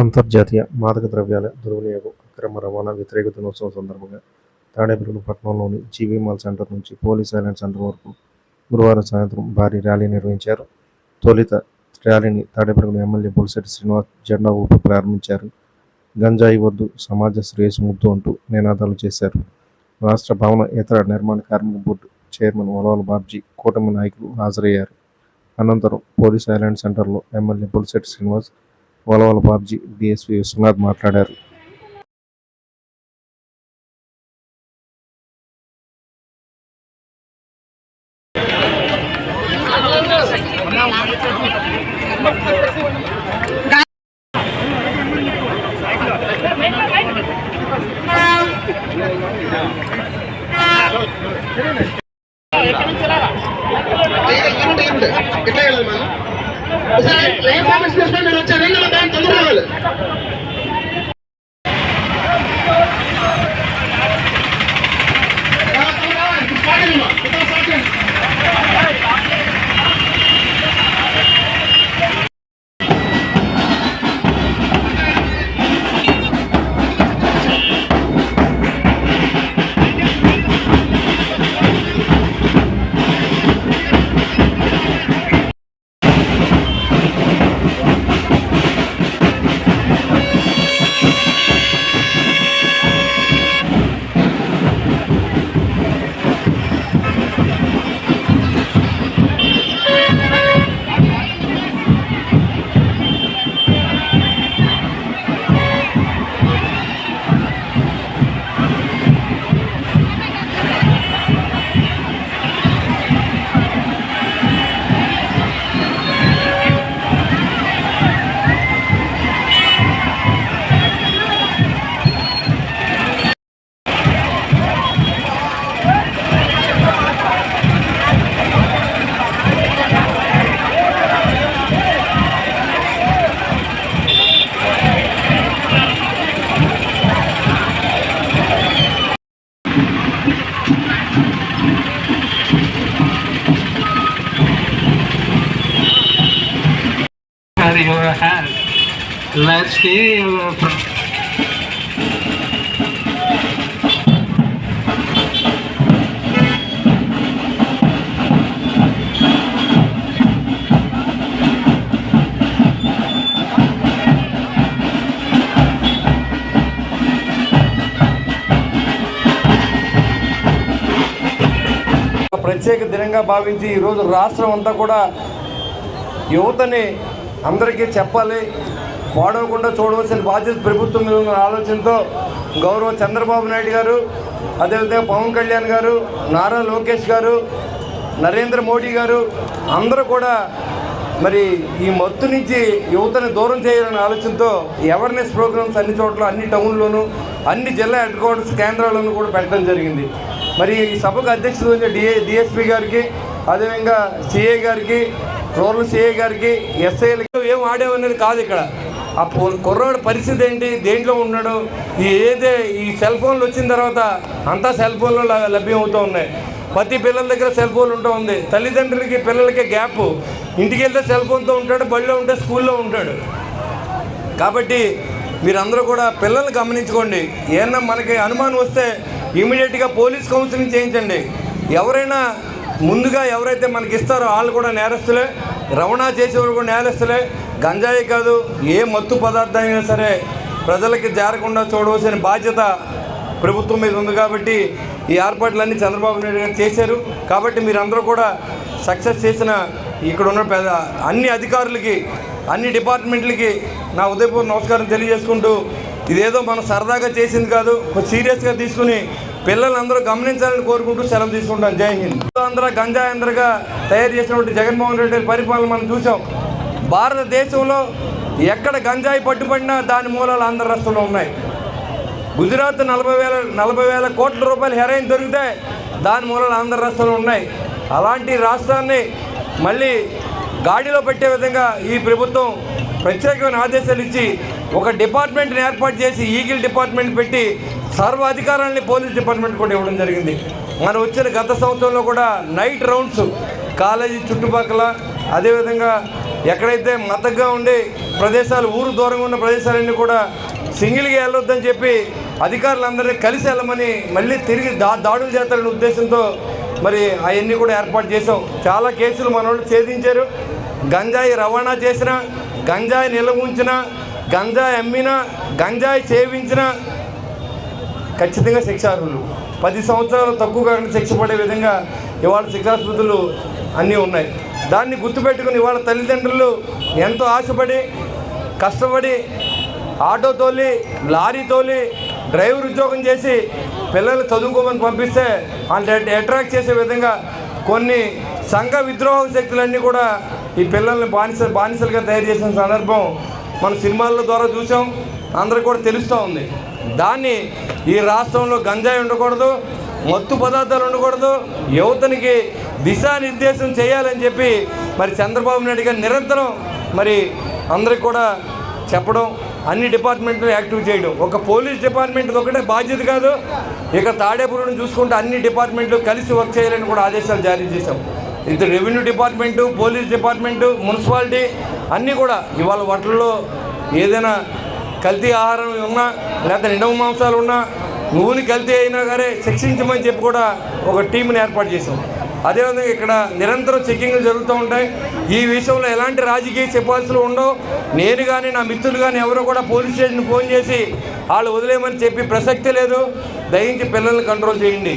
అంతర్జాతీయ మాదక ద్రవ్యాల దుర్వినియోగం అక్రమ రవాణా వ్యతిరేక దినోత్సవం సందర్భంగా తాడేపల్లి పట్టణంలోని జీవీ మాల్ సెంటర్ నుంచి పోలీస్ ఐలాండ్ సెంటర్ వరకు గురువారం సాయంత్రం భారీ ర్యాలీ నిర్వహించారు. తొలిత ర్యాలీని తాడేపల్లి ఎమ్మెల్యే బొలిశెట్టి శ్రీనివాస్ జెండా ఊపి ప్రారంభించారు. గంజాయి వద్దు సమాజ శ్రేయస్సు ముద్దు అంటూ నినాదాలు చేశారు. రాష్ట్ర భవన ఇతర నిర్మాణ కార్మిక బోర్డు చైర్మన్ వలవల బాబ్జీ కూటమి నాయకులు హాజరయ్యారు. అనంతరం పోలీస్ ఐలాండ్ సెంటర్లో ఎమ్మెల్యే బొలిశెట్టి శ్రీనివాస్ వలవల బాబ్జీ డిఎస్పీ విశ్వనాథ్ మాట్లాడారు. ఎట్లా for. Let's see ఒక ప్రత్యేక దినంగా భావించి ఈరోజు రాష్ట్రం అంతా కూడా యువతని అందరికీ చెప్పాలి. వాడవకుండా చూడవలసిన బాధ్యత ప్రభుత్వం మీద ఉన్న ఆలోచనతో గౌరవ చంద్రబాబు నాయుడు గారు అదేవిధంగా పవన్ కళ్యాణ్ గారు నారా లోకేష్ గారు నరేంద్ర మోడీ గారు అందరూ కూడా మరి ఈ మత్తు నుంచి యువతని దూరం చేయాలనే ఆలోచనతో అవేర్నెస్ ప్రోగ్రామ్స్ అన్ని చోట్ల అన్ని టౌన్లోనూ అన్ని జిల్లా హెడ్ క్వార్టర్స్ కేంద్రాల్లోనూ కూడా పెట్టడం జరిగింది. మరి ఈ సభకు అధ్యక్షుడు డిఏ డిఎస్పీ గారికి అదేవిధంగా సిఏ గారికి రూరల్ సిఐ గారికి ఎస్ఐలకి ఏం ఆడేవనేది కాదు ఇక్కడ. ఆ కుర్రాడు పరిస్థితి ఏంటి? దేంట్లో ఉన్నాడు? ఈ ఏదైతే ఈ సెల్ ఫోన్లు వచ్చిన తర్వాత అంతా సెల్ ఫోన్లో లభ్యం అవుతూ ఉన్నాయి. ప్రతి పిల్లల దగ్గర సెల్ ఫోన్ ఉంటూ ఉంది. తల్లిదండ్రులకి పిల్లలకి గ్యాప్. ఇంటికి వెళ్తే సెల్ ఫోన్తో ఉంటాడు బడిలో ఉంటే స్కూల్లో ఉంటాడు. కాబట్టి మీరందరూ కూడా పిల్లల్ని గమనించుకోండి. ఏమన్నా మనకి అనుమానం వస్తే ఇమీడియట్గా పోలీస్ కౌన్సిలింగ్ చేయించండి. ఎవరైనా ముందుగా ఎవరైతే మనకి ఇస్తారో వాళ్ళు కూడా నేరస్తులే. రవాణా చేసేవాళ్ళు కూడా నేరస్తులే. గంజాయి కాదు ఏ మత్తు పదార్థం అయినా సరే ప్రజలకి జారకుండా చూడవలసిన బాధ్యత ప్రభుత్వం మీద ఉంది కాబట్టి ఈ ఏర్పాట్లన్నీ చంద్రబాబు నాయుడు గారు చేశారు. కాబట్టి మీరందరూ కూడా సక్సెస్ చేసిన ఇక్కడ ఉన్న పెద్ద అన్ని అధికారులకి అన్ని డిపార్ట్మెంట్లకి నా ఉదయపూర్ నమస్కారం తెలియజేసుకుంటూ ఇదేదో మనం సరదాగా చేసింది కాదు సీరియస్గా తీసుకుని పిల్లలందరూ గమనించాలని కోరుకుంటూ సెలవు తీసుకుంటాను జై హింద్. ఆంధ్ర గంజాయంధ్రగా తయారు చేసినటువంటి జగన్మోహన్ రెడ్డి పరిపాలన మనం చూసాం. భారతదేశంలో ఎక్కడ గంజాయి పట్టుబడినా దాని మూలాలు ఆంధ్ర రాష్ట్రంలో ఉన్నాయి. గుజరాత్ నలభై వేల నలభై వేల కోట్ల రూపాయలు హెరాయిన్ దొరికితే దాని మూలాలు ఆంధ్ర రాష్ట్రంలో ఉన్నాయి. అలాంటి రాష్ట్రాన్ని మళ్ళీ గాడిలో పెట్టే విధంగా ఈ ప్రభుత్వం ప్రత్యేకమైన ఆదేశాలు ఇచ్చి ఒక డిపార్ట్మెంట్ని ఏర్పాటు చేసి ఈగిల్ డిపార్ట్మెంట్ పెట్టి సర్వ అధికారాన్ని పోలీస్ డిపార్ట్మెంట్ కూడా ఇవ్వడం జరిగింది. మనం వచ్చిన గత సంవత్సరంలో కూడా నైట్ రౌండ్స్ కాలేజీ చుట్టుపక్కల అదేవిధంగా ఎక్కడైతే మతగా ఉండే ప్రదేశాలు ఊరు దూరంగా ఉన్న ప్రదేశాలన్నీ కూడా సింగిల్గా వెళ్ళొద్దని చెప్పి అధికారులందరినీ కలిసి వెళ్ళమని మళ్ళీ తిరిగి దా దాడులు చేస్తారనే ఉద్దేశంతో మరి అవన్నీ కూడా ఏర్పాటు చేసాం చాలా కేసులు మన వాళ్ళు ఛేదించారు. గంజాయి రవాణా చేసిన గంజాయి నిల్వ ఉంచిన గంజాయి అమ్మిన గంజాయి సేవించిన ఖచ్చితంగా శిక్షార్హులు పది సంవత్సరాలు తక్కువ కాకుండా శిక్ష పడే విధంగా ఇవాళ శిక్షాస్మృతులు అన్నీ ఉన్నాయి. దాన్ని గుర్తుపెట్టుకుని ఇవాళ తల్లిదండ్రులు ఎంతో ఆశపడి కష్టపడి ఆటో తోలి లారీ తోలి డ్రైవర్ ఉద్యోగం చేసి పిల్లలు చదువుకోమని పంపిస్తే వాళ్ళని అట్రాక్ట్ చేసే విధంగా కొన్ని సంఘ విద్రోహ శక్తులన్నీ కూడా ఈ పిల్లల్ని బానిస బానిసలుగా తయారు చేసిన సందర్భం మన సినిమాల ద్వారా చూసాం. అందరికి కూడా తెలుస్తూ ఉంది. దాన్ని ఈ రాష్ట్రంలో గంజాయి ఉండకూడదు మత్తు పదార్థాలు ఉండకూడదు యువతనికి దిశానిర్దేశం చేయాలని చెప్పి మరి చంద్రబాబు నాయుడు గారు నిరంతరం మరి అందరికి కూడా చెప్పడం అన్ని డిపార్ట్మెంట్లు యాక్టివ్ చేయడం. ఒక పోలీస్ డిపార్ట్మెంట్ ఒకటే బాధ్యత కాదు. ఇక తాడేపురం చూసుకుంటే అన్ని డిపార్ట్మెంట్లు కలిసి వర్క్ చేయాలని కూడా ఆదేశాలు జారీ చేశాం. ఇది revenue department police department municipality అన్నీ కూడా ఇవాళ వాటిల్లో ఏదైనా కల్తీ ఆహారం ఉన్నా లేకపోతే నిండవ మాంసాలు ఉన్నా నూనె కల్తీ అయినా కానీ శిక్షించమని చెప్పి కూడా ఒక టీంని ఏర్పాటు చేసాం అదేవిధంగా ఇక్కడ నిరంతరం చెక్కింగ్లు జరుగుతూ ఉంటాయి. ఈ విషయంలో ఎలాంటి రాజకీయ సిఫార్సులు ఉండవు. నేను కానీ నా మిత్రులు కానీ ఎవరో కూడా పోలీస్ స్టేషన్ ఫోన్ చేసి వాళ్ళు వదిలేయమని చెప్పి ప్రసక్తి లేదు. దయించి పిల్లల్ని కంట్రోల్ చేయండి.